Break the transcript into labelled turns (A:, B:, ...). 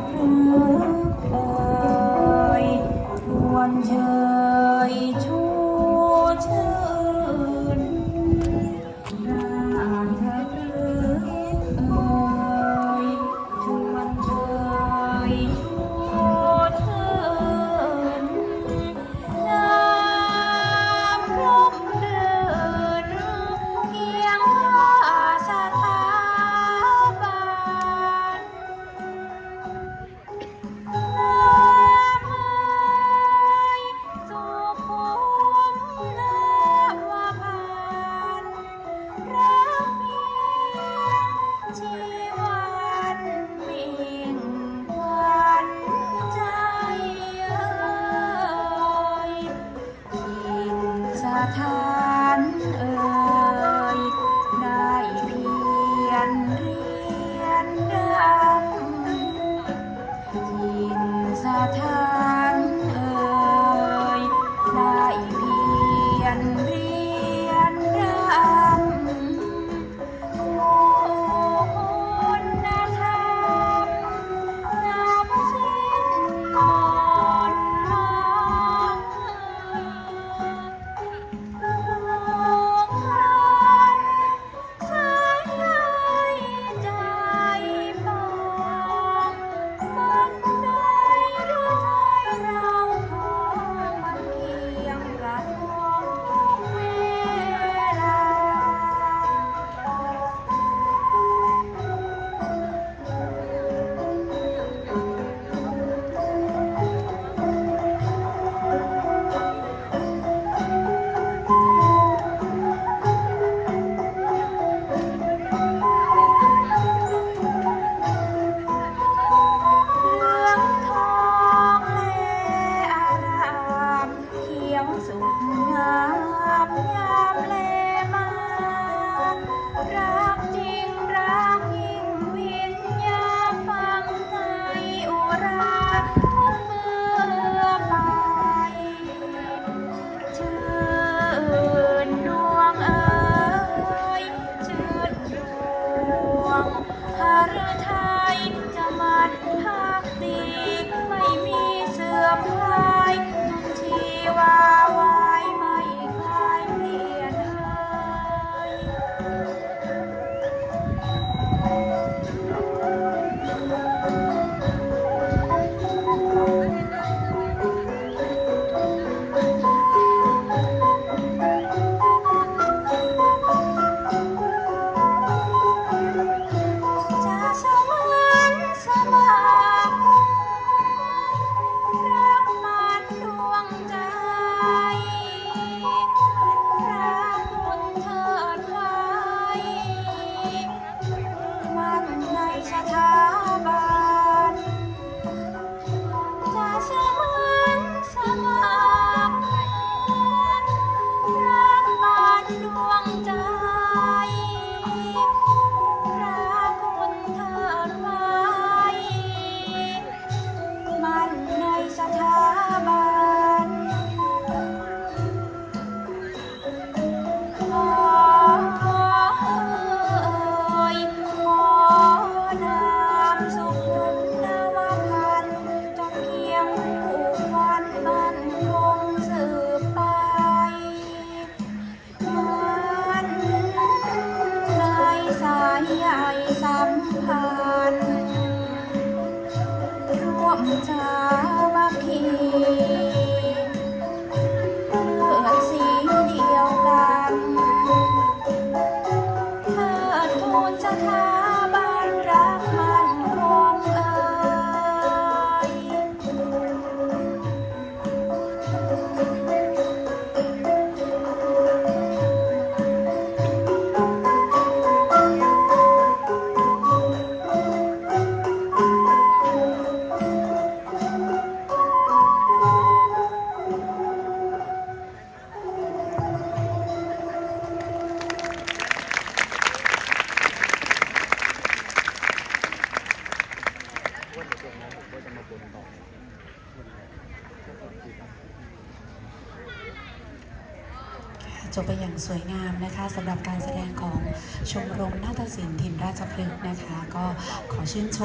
A: กนึกเอ่ยชวนเชยชว 他。 สั
B: จบไปอย่างสวยงามนะคะสำหรับการแสดงของชมรมนาฏศิลป์ถิ่นราชพฤกษ์นะคะ ก็ขอชื่นชม